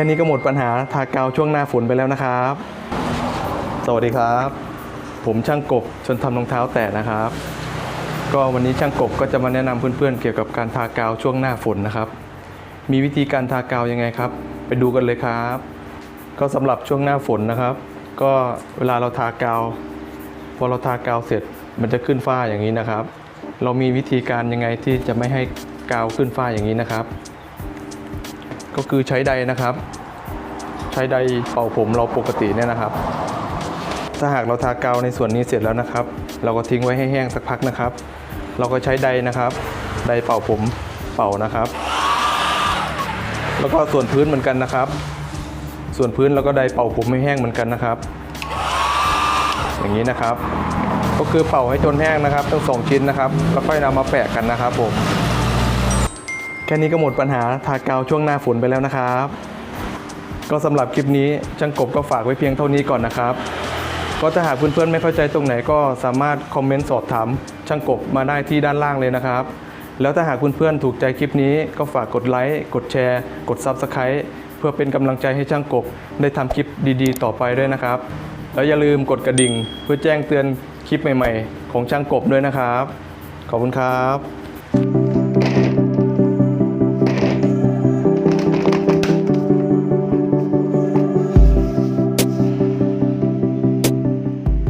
ค่นี้ก็หมดปัญหาทากาวช่วงหน้าฝนไปแล้วนะครับ สวัสดีครับ ผมช่างกบชนทำรองเท้าแตะนะครับ ก็วันนี้ช่างกบก็จะมาแนะนำเพื่อนๆ เกี่ยวกับการทากาวช่วงหน้าฝนนะครับ มีวิธีการทากาวยังไงครับ ไปดูกันเลยครับ ก็สำหรับช่วงหน้าฝนนะครับ ก็เวลาเราทากาว พอเราทากาวเสร็จมันจะขึ้นฝ้าอย่างนี้นะครับ เรามีวิธีการยังไงที่จะไม่ให้กาวขึ้นฝ้าอย่างนี้นะครับ ก็คือใช้ใดนะครับ ใช้ใดเป่าผมเราปกติเนี่ยนะครับ ถ้าหากเราทากาวในส่วนนี้เสร็จแล้วนะครับ เราก็ทิ้งไว้ให้แห้งสักพักนะครับ เราก็ใช้ใดนะครับ ใดเป่าผมเป่านะครับ แล้วก็ส่วนพื้นเหมือนกันนะครับ ส่วนพื้นเราก็ใดเป่าผมให้แห้งเหมือนกันนะครับ อย่างนี้นะครับก็คือเป่าให้จนแห้งนะครับทั้งสองชิ้นนะครับ แล้วค่อยนำมาแปะกันนะครับผม แค่นี้ก็หมดปัญหาทากาวช่วงหน้าฝนไปแล้วนะครับ ก็สำหรับคลิปนี้ช่างกบก็ฝากไว้เพียงเท่านี้ก่อนนะครับ ก็ถ้าหากเพื่อนๆไม่เข้าใจตรงไหนก็สามารถคอมเมนต์สอบถามช่างกบมาได้ที่ด้านล่างเลยนะครับ แล้วถ้าหากเพื่อนๆถูกใจคลิปนี้ก็ฝากกดไลค์กดแชร์ กด Subscribe เพื่อเป็นกำลังใจให้ช่างกบได้ทำคลิปดีๆ ต่อไปด้วยนะครับ แล้วอย่าลืมกดกระดิ่งเพื่อแจ้งเตือนคลิปใหม่ๆ ของช่างกบด้วยนะครับ ขอบคุณครับ